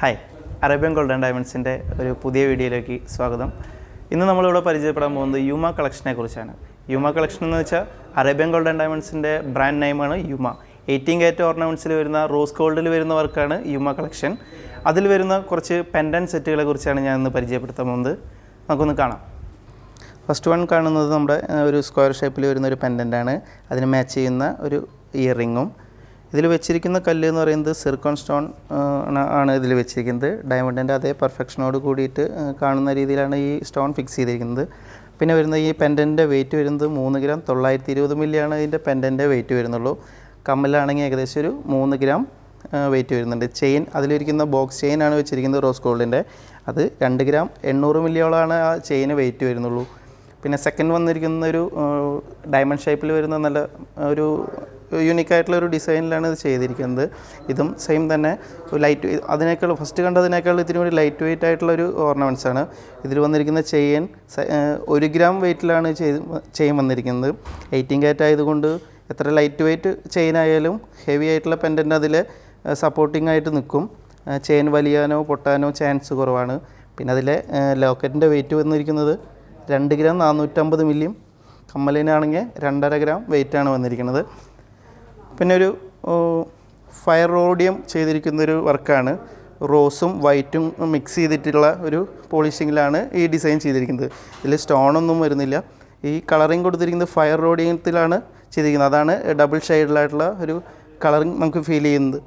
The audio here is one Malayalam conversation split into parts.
ഹായ് അറേബ്യൻ ഗോൾഡൻ ഡയമണ്ട്സിന്റെ ഒരു പുതിയ വീഡിയോയിലേക്ക് സ്വാഗതം. ഇന്ന് നമ്മളിവിടെ പരിചയപ്പെടാൻ പോകുന്നത് യുമ കളക്ഷനെ കുറിച്ചാണ്. യുമ കളക്ഷൻ എന്ന് വെച്ചാൽ അറേബ്യൻ ഗോൾഡൻ ഡയമണ്ട്സിന്റെ ബ്രാൻഡ് നെയിമാണ് യുമ. എയ്റ്റീൻ കാറ്റ് ഓർണമെന്റ്സിൽ വരുന്ന റോസ് ഗോൾഡിൽ വരുന്ന വർക്കാണ് യുമ കളക്ഷൻ. അതിൽ വരുന്ന കുറച്ച് പെൻഡൻ സെറ്റുകളെ കുറിച്ചാണ് ഞാൻ ഇന്ന് പരിചയപ്പെടുത്താൻ പോകുന്നത്. നമുക്കൊന്ന് കാണാം. ഫസ്റ്റ് വൺ കാണുന്നത് നമ്മുടെ ഒരു സ്ക്വയർ ഷേപ്പിൽ വരുന്ന ഒരു പെൻഡന്റാണ് അതിന് മാച്ച് ചെയ്യുന്ന ഒരു ഇയർ റിങ്ങും ഇതിൽ വെച്ചിരിക്കുന്ന കല്ല് എന്ന് പറയുന്നത് സിർക്കോൺ സ്റ്റോൺ ആണ്- ഇതിൽ വെച്ചിരിക്കുന്നത്. ഡയമണ്ടിന്റെ അതേ പെർഫെക്ഷനോട് കൂടിയിട്ട് കാണുന്ന രീതിയിലാണ് ഈ സ്റ്റോൺ ഫിക്സ് ചെയ്തിരിക്കുന്നത്. പിന്നെ വരുന്ന ഈ പെൻഡന്റെ വെയിറ്റ് വരുന്നത് മൂന്ന് ഗ്രാം തൊള്ളായിരത്തി ഇരുപത് മില്ലിയാണ് ഇതിന്റെ പെൻഡന്റെ വെയിറ്റ് വരുന്നുള്ളൂ. കമ്മലാണെങ്കിൽ ഏകദേശം ഒരു മൂന്ന് ഗ്രാം വെയിറ്റ് വരുന്നുണ്ട്. ചെയിൻ അതിലിരിക്കുന്ന ബോക്സ് ചെയിൻ ആണ് വെച്ചിരിക്കുന്നത് റോസ് ഗോൾഡിന്റെ. അത് രണ്ട് ഗ്രാം എണ്ണൂറ് മില്ലിയോളാണ് ആ ചെയിന് വെയിറ്റ് വരുന്നുള്ളൂ. പിന്നെ സെക്കൻഡ് വന്നിരിക്കുന്ന ഒരു ഡയമണ്ട് ഷേപ്പിൽ വരുന്ന നല്ല ഒരു യൂണിക് ആയിട്ടുള്ള ഒരു ഡിസൈനിലാണ് ഇത് ചെയ്തിരിക്കുന്നത്. ഇതും സെയിം തന്നെ. ലൈറ്റ് അതിനേക്കാൾ ഫസ്റ്റ് കണ്ടതിനേക്കാൾ ഇതിന് കൂടി ലൈറ്റ് വെയിറ്റ് ആയിട്ടുള്ള ഒരു ഓർണമെന്റ്സ് ആണ്. ഇതിൽ വന്നിരിക്കുന്ന ചെയിൻ ഒരു ഗ്രാം വെയിറ്റിലാണ് ചെയിൻ വന്നിരിക്കുന്നത്. എയ്റ്റീൻ കാറ്റ് ആയതുകൊണ്ട് എത്ര ലൈറ്റ് വെയിറ്റ് ചെയിൻ ആയാലും ഹെവി ആയിട്ടുള്ള പെൻഡന്റ് അതിൽ സപ്പോർട്ടിംഗ് ആയിട്ട് നിൽക്കും. ചെയിൻ വലിയാനോ പൊട്ടാനോ ചാൻസ് കുറവാണ്. പിന്നെ അതിലെ ലോക്കറ്റിന്റെ വെയിറ്റ് വന്നിരിക്കുന്നത് രണ്ട് ഗ്രാം നാനൂറ്റമ്പത് മില്ലിയും കമ്മലിനാണെങ്കിൽ രണ്ടര ഗ്രാം വെയിറ്റാണ് വന്നിരിക്കുന്നത്. പിന്നെ ഒരു ഫയർ റോഡിയം ചെയ്തിരിക്കുന്ന ഒരു വർക്കാണ്. റോസും വൈറ്റും മിക്സ് ചെയ്തിട്ടുള്ള ഒരു പോളിഷിങ്ങിലാണ് ഈ ഡിസൈൻ ചെയ്തിരിക്കുന്നത്. ഇതിൽ സ്റ്റോണൊന്നും വരുന്നില്ല. ഈ കളറിങ് കൊടുത്തിരിക്കുന്നത് ഫയർ റോഡിയത്തിലാണ് ചെയ്തിരിക്കുന്നത്. അതാണ് ഡബിൾ ഷെയ്ഡിലായിട്ടുള്ള ഒരു കളറിങ് നമുക്ക് ഫീൽ ചെയ്യുന്നത്.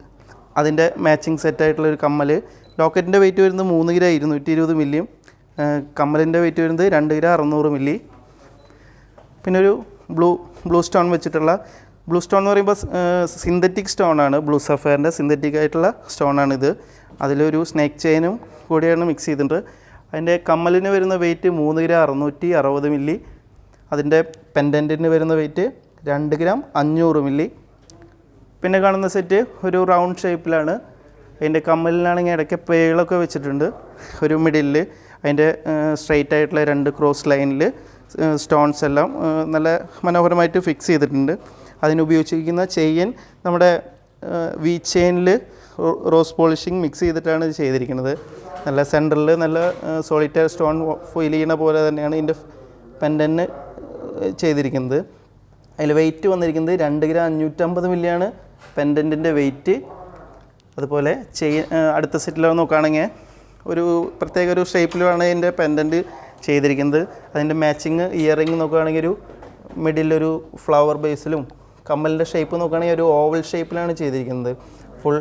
അതിന്റെ മാച്ചിങ് സെറ്റായിട്ടുള്ള ഒരു കമ്മൽ ലോക്കറ്റിന്റെ വെയിറ്റ് വരുന്നത് മൂന്ന് ഗ്രാം ഇരുന്നൂറ്റി ഇരുപത് മില്ലിയും കമ്മലിന്റെ വെയിറ്റ് വരുന്നത് രണ്ട് ഗ്രാം അറുന്നൂറ് മില്ലി പിന്നെ ഒരു ബ്ലൂ ബ്ലൂ സ്റ്റോൺ വെച്ചിട്ടുള്ള ബ്ലൂ സ്റ്റോൺ എന്ന് പറയുമ്പോൾ സിന്തറ്റിക് സ്റ്റോൺ ആണ്. ബ്ലൂ സഫയറിന്റെ സിന്തറ്റിക് ആയിട്ടുള്ള സ്റ്റോൺ ആണിത് അതിലൊരു സ്നേക്ക് ചെയിനും കൂടിയാണ് മിക്സ് ചെയ്തിട്ടുണ്ട് അതിന്റെ കമ്മലിന് വരുന്ന വെയിറ്റ് മൂന്ന് ഗ്രാം അറുന്നൂറ്റി അറുപത് മില്ലി അതിന്റെ പെൻഡന്റിന് വരുന്ന വെയിറ്റ് രണ്ട് ഗ്രാം അഞ്ഞൂറ് മില്ലി പിന്നെ കാണുന്ന സെറ്റ് ഒരു റൗണ്ട് ഷേപ്പിലാണ് അതിന്റെ കമ്മലിനാണെങ്കിൽ ഇടയ്ക്ക് പേളൊക്കെ വെച്ചിട്ടുണ്ട്. ഒരു മിഡിലിൽ അതിന്റെ സ്ട്രെയിറ്റ് ആയിട്ടുള്ള രണ്ട് ക്രോസ് ലൈനിൽ സ്റ്റോൺസ് എല്ലാം നല്ല മനോഹരമായിട്ട് ഫിക്സ് ചെയ്തിട്ടുണ്ട്. അതിനുപയോഗിച്ചിരിക്കുന്ന ചെയിൻ നമ്മുടെ വി ചെയിനിൽ റോസ് പോളിഷിങ് മിക്സ് ചെയ്തിട്ടാണ് ഇത് ചെയ്തിരിക്കുന്നത്. നല്ല സെന്ററിൽ നല്ല സോളിറ്റയർ സ്റ്റോൺ ഫീൽ ചെയ്യുന്ന പോലെ തന്നെയാണ് ഇതിന്റെ പെൻഡന് ചെയ്തിരിക്കുന്നത്. അതിൽ വെയിറ്റ് വന്നിരിക്കുന്നത് രണ്ട് ഗ്രാം അഞ്ഞൂറ്റമ്പത് മില്ലിയാണ് പെൻഡന്റിന്റെ വെയിറ്റ് അതുപോലെ ചെയ് അടുത്ത സെറ്റിൽ നോക്കുകയാണെങ്കിൽ ഒരു പ്രത്യേക ഒരു ഷേപ്പിലാണ് ഇതിന്റെ പെൻഡന്റ് ചെയ്തിരിക്കുന്നത്. അതിന്റെ മാച്ചിങ് ഇയറിങ് നോക്കുകയാണെങ്കിൽ ഒരു മിഡിലൊരു ഫ്ലവർ ബേസിലും കമ്മലിന്റെ ഷേപ്പ് നോക്കുകയാണെങ്കിൽ ഒരു ഓവൽ ഷേപ്പിലാണ് ചെയ്തിരിക്കുന്നത്. ഫുൾ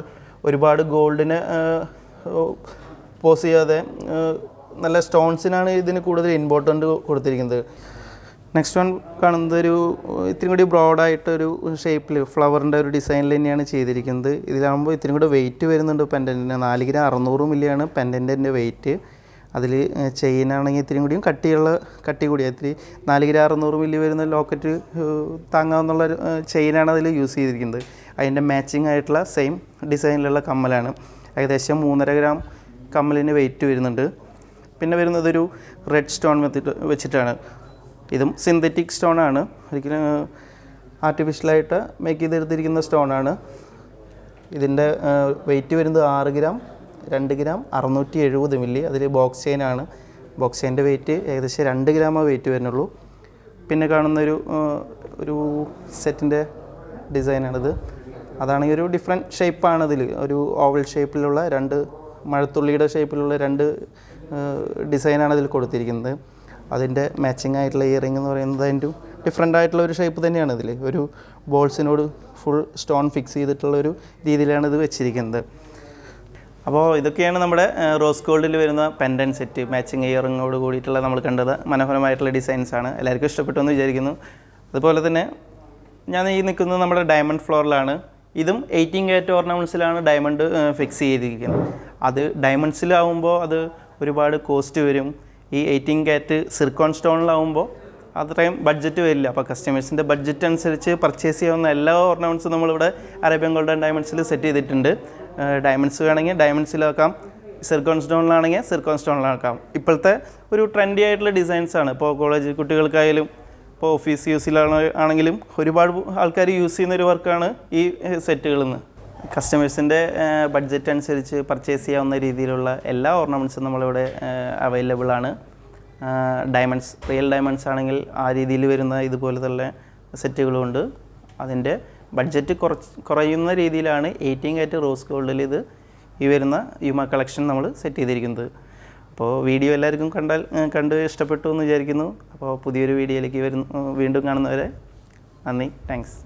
ഒരുപാട് ഗോൾഡിന് പോസ് ചെയ്യാതെ നല്ല സ്റ്റോൺസിനാണ് ഇതിന് കൂടുതൽ ഇമ്പോർട്ടന്റ് കൊടുത്തിരിക്കുന്നത്. നെക്സ്റ്റ് വൺ കാണുന്നത് ഒരു ഇത്തിരി കൂടി ബ്രോഡായിട്ടൊരു ഷേപ്പിൽ ഫ്ലവറിന്റെ ഒരു ഡിസൈനിൽ തന്നെയാണ് ചെയ്തിരിക്കുന്നത്. ഇതിലാകുമ്പോൾ ഇത്തിരി കൂടി വെയിറ്റ് വരുന്നുണ്ട് പെൻഡന്റിന് നാല് ഗ്രാം അറുന്നൂറ് മില്ലിയാണ് പെൻഡന്റിന്റെ വെയിറ്റ് അതിൽ ചെയിനാണെങ്കിൽ ഇത്തിരി കൂടിയും കട്ടിയുള്ള കട്ടി കൂടി ഇത്തിരി നാല് കിലോ അറുന്നൂറ് മില്ലി വരുന്ന ലോക്കറ്റ് താങ്ങാവുന്നുള്ള ചെയിനാണ് അതിൽ യൂസ് ചെയ്തിരിക്കുന്നത്. അതിന്റെ മാച്ചിങ് ആയിട്ടുള്ള സെയിം ഡിസൈനിലുള്ള കമ്മലാണ്. ഏകദേശം മൂന്നര ഗ്രാം കമ്മലിന് വെയിറ്റ് വരുന്നുണ്ട്. പിന്നെ വരുന്നത് ഒരു റെഡ് സ്റ്റോൺ വെച്ചിട്ടാണ്. ഇതും സിന്തറ്റിക് സ്റ്റോൺ ആണ് ഒരിക്കലും ആർട്ടിഫിഷ്യലായിട്ട് മേക്ക് ചെയ്തെടുത്തിരിക്കുന്ന സ്റ്റോൺ ആണ് ഇതിന്റെ വെയിറ്റ് വരുന്നത് ആറ് ഗ്രാം. രണ്ട് ഗ്രാം അറുന്നൂറ്റി എഴുപത് മില്ലി. അതിൽ ബോക്സ് ചെയിൻ ആണ്. ബോക്സ് ചെയിന്റെ വെയിറ്റ് ഏകദേശം രണ്ട് ഗ്രാമേ വെയിറ്റ് വരുന്നുള്ളൂ. പിന്നെ കാണുന്നൊരു ഒരു സെറ്റിന്റെ ഡിസൈനാണിത് അതാണെങ്കിൽ ഒരു ഡിഫറെന്റ് ഷേപ്പാണ് ഇതിൽ ഒരു ഓവൽ ഷേപ്പിലുള്ള രണ്ട് മഴത്തുള്ളിയുടെ ഷേപ്പിലുള്ള രണ്ട് ഡിസൈനാണ് ഇതിൽ കൊടുത്തിരിക്കുന്നത്. അതിന്റെ മാച്ചിങ് ആയിട്ടുള്ള ഇയറിംഗ് എന്ന് പറയുന്നത് അതിന്റെ ഡിഫറെന്റ് ആയിട്ടുള്ള ഒരു ഷേപ്പ് തന്നെയാണ് ഇതിൽ ഒരു ബോൾസിനോട് ഫുൾ സ്റ്റോൺ ഫിക്സ് ചെയ്തിട്ടുള്ള ഒരു രീതിയിലാണ് ഇത് വെച്ചിരിക്കുന്നത്. അപ്പോൾ ഇതൊക്കെയാണ് നമ്മുടെ റോസ് ഗോൾഡിൽ വരുന്ന പെൻഡൻ സെറ്റ് മാച്ചിങ് ഇയറിങ്ങോട് കൂടിയിട്ടുള്ള നമ്മൾ കണ്ടത്. മനോഹരമായിട്ടുള്ള ഡിസൈൻസ് ആണ്. എല്ലാവർക്കും ഇഷ്ടപ്പെട്ടു എന്ന് വിചാരിക്കുന്നു. അതുപോലെ തന്നെ ഞാൻ ഈ നിൽക്കുന്നത് നമ്മുടെ ഡയമണ്ട് ഫ്ലോറിലാണ്. ഇതും എയ്റ്റീൻ കാറ്റ് ഓർണമെന്റ്സിലാണ് ഡയമണ്ട് ഫിക്സ് ചെയ്തിരിക്കുന്നത്. അത് ഡയമണ്ട്സിലാവുമ്പോൾ അത് ഒരുപാട് കോസ്റ്റ് വരും. ഈ എയ്റ്റീൻ കാറ്റ് സിർക്കോൺ സ്റ്റോണിലാവുമ്പോൾ അത്രയും ബഡ്ജറ്റ് വരില്ല. അപ്പോൾ കസ്റ്റമേഴ്സിന്റെ ബഡ്ജറ്റ് അനുസരിച്ച് പർച്ചേസ് ചെയ്യാവുന്ന എല്ലാ ഓർണമെന്റ്സും നമ്മളിവിടെ അറേബ്യൻ ഗോൾഡൻ ഡയമണ്ട്സിൽ സെറ്റ് ചെയ്തിട്ടുണ്ട്. ഡയമണ്ട്സ് വേണമെങ്കിൽ ഡയമണ്ട്സിലാക്കാം സിർക്കോൺ സ്റ്റോണിലാണെങ്കിൽ സിർക്കോൺ സ്റ്റോണിലാക്കാം ഇപ്പോഴത്തെ ഒരു ട്രെൻഡി ആയിട്ടുള്ള ഡിസൈൻസ് ആണ്. ഇപ്പോൾ കോളേജ് കുട്ടികൾക്കായാലും ഇപ്പോൾ ഓഫീസ് യൂസിലാണ് ആണെങ്കിലും ഒരുപാട് ആൾക്കാർ യൂസ് ചെയ്യുന്ന ഒരു വർക്കാണ് ഈ സെറ്റുകളിൽ നിന്ന് കസ്റ്റമേഴ്സിന്റെ ബഡ്ജറ്റ് അനുസരിച്ച് പർച്ചേസ് ചെയ്യാവുന്ന രീതിയിലുള്ള എല്ലാ ഓർണമെന്റ്സും നമ്മളിവിടെ അവൈലബിൾ ആണ്. ഡയമണ്ട്സ് റിയൽ ഡയമണ്ട്സ് ആണെങ്കിൽ ആ രീതിയിൽ വരുന്ന ഇതുപോലത്തുള്ള സെറ്റുകളുണ്ട് അതിന്റെ ബഡ്ജറ്റ് കുറച്ച് കുറയുന്ന രീതിയിലാണ് എയ്റ്റീൻ കാറ്റ് റോസ് ഗോൾഡിൽ ഇത് ഈ വരുന്ന യുമ കളക്ഷൻ നമ്മൾ സെറ്റ് ചെയ്തിരിക്കുന്നത്. അപ്പോൾ വീഡിയോ എല്ലാവർക്കും കണ്ടാൽ കണ്ട് ഇഷ്ടപ്പെട്ടു എന്ന് വിചാരിക്കുന്നു. അപ്പോൾ പുതിയൊരു വീഡിയോയിലേക്ക് വരുന്നു വീണ്ടും കാണുന്നവരെ നന്ദി. താങ്ക്സ്